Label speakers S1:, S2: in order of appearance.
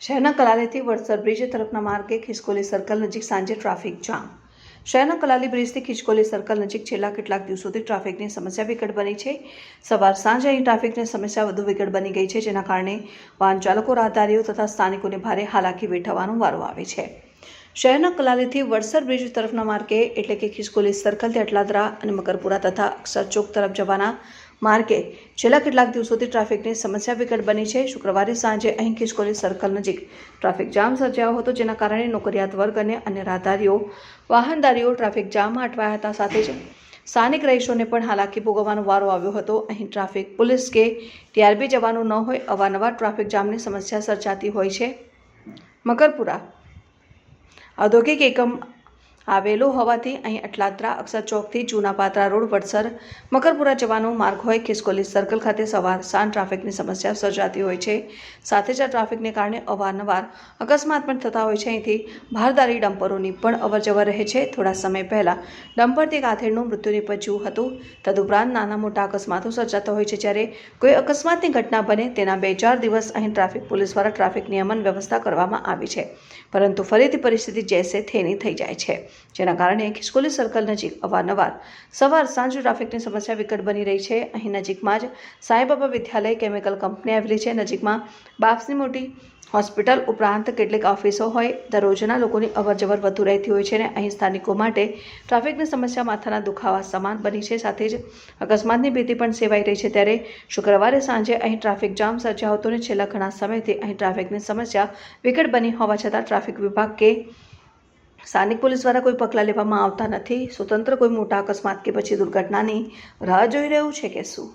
S1: શહેરના કલાલીથી વડસર બ્રિજ તરફના માર્ગે ખિસકોલી સર્કલ નજીક સાંજે ટ્રાફિક જામ. શહેરના કલાલી બ્રિજથી ખિસકોલી સર્કલ નજીક છેલ્લા કેટલાક દિવસોથી ટ્રાફિકની સમસ્યા વિકટ બની છે. સવાર સાંજે અહીં ટ્રાફિકની સમસ્યા વધુ વિકટ બની ગઈ છે, જેના કારણે વાહન ચાલકો રાહદારીઓ તથા સ્થાનિકોને ભારે હાલાકી વેઠવાનો વારો આવે છે. શહેરના કલાલીથી વડસર બ્રિજ તરફના માર્ગે એટલે કે ખિસકોલી સર્કલથી અટલાદરા અને મકરપુરા તથા અક્ષર ચોક તરફ જવાના માર્ગે છેલ્લા કેટલાક દિવસોથી ટ્રાફિકની સમસ્યા વિકટ બની છે. શુક્રવારે સાંજે અહીં ખિસકોલી સર્કલ નજીક ટ્રાફિક જામ સર્જાયો હતો, જેના કારણે નોકરિયાત વર્ગ અને અન્ય રાહદારીઓ, વાહનદારીઓ ટ્રાફિક જામમાં અટવાયા હતા સાથે જ સ્થાનિક રહીશોને પણ હાલાકી ભોગવવાનો વારો આવ્યો હતો. અહીં ટ્રાફિક પોલીસ કે ટીઆરબી જવાનું ન હોય, અવારનવાર ટ્રાફિક જામની સમસ્યા સર્જાતી હોય છે. મકરપુરા ઔદ્યોગિક એકમ આવેલો હોવાથી અહીં અટલાત્રા અક્ષર ચોકથી જૂના પાત્રા રોડ, વડસર, મકરપુરા જવાનો માર્ગ હોય, ખિસકોલી સર્કલ ખાતે સવાર સાંજ ટ્રાફિકની સમસ્યા સર્જાતી હોય છે. સાથે જ આ ટ્રાફિકને કારણે અવારનવાર અકસ્માત પણ થતા હોય છે. અહીંથી ભારદારી ડમ્પરોની પણ અવરજવર રહે છે. થોડા સમય પહેલાં ડમ્પરથી કાથેડનું મૃત્યુ નિપજ્યું હતું. તદુપરાંત નાના મોટા અકસ્માતો સર્જાતા હોય છે. જ્યારે કોઈ અકસ્માતની ઘટના બને, તેના બે ચાર દિવસ અહીં ટ્રાફિક પોલીસ દ્વારા ટ્રાફિક નિયમન વ્યવસ્થા કરવામાં આવી છે. પરંતુ ફરીથી પરિસ્થિતિ જેસે થેની થઈ જાય છે. જેના કારણે ખિસકોલી સર્કલ નજીક અવારનવાર સવાર સાંજ ટ્રાફિકની સમસ્યા વિકટ બની રહી છે. અહીં નજીકમાં જ સાંઈબાબા વિદ્યાલય કેમિકલ કંપની આવેલી છે. નજીકમાં બાપ્સની મોટી હોસ્પિટલ ઉપરાંત કેટલીક ઓફિસો હોય, દરરોજના લોકોની અવરજવર વધુ રહેતી હોય છે અને અહીં સ્થાનિકો માટે ટ્રાફિકની સમસ્યા માથાના દુખાવા સમાન બની છે. સાથે જ અકસ્માતની ભીતિ પણ સેવાઈ રહી છે. ત્યારે શુક્રવારે સાંજે અહીં ટ્રાફિક જામ સર્જાયો હતો અને છેલ્લા ઘણા સમયથી અહીં ટ્રાફિકની સમસ્યા વિકટ બની હોવા છતાં ટ્રાફિક વિભાગ કે સ્થાનિક પોલીસ દ્વારા કોઈ પગલાં લેવામાં આવતા નથી. સ્વતંત્ર કોઈ મોટા અકસ્માત કે પછી દુર્ઘટનાની રાહ જોઈ રહ્યું છે કે શું?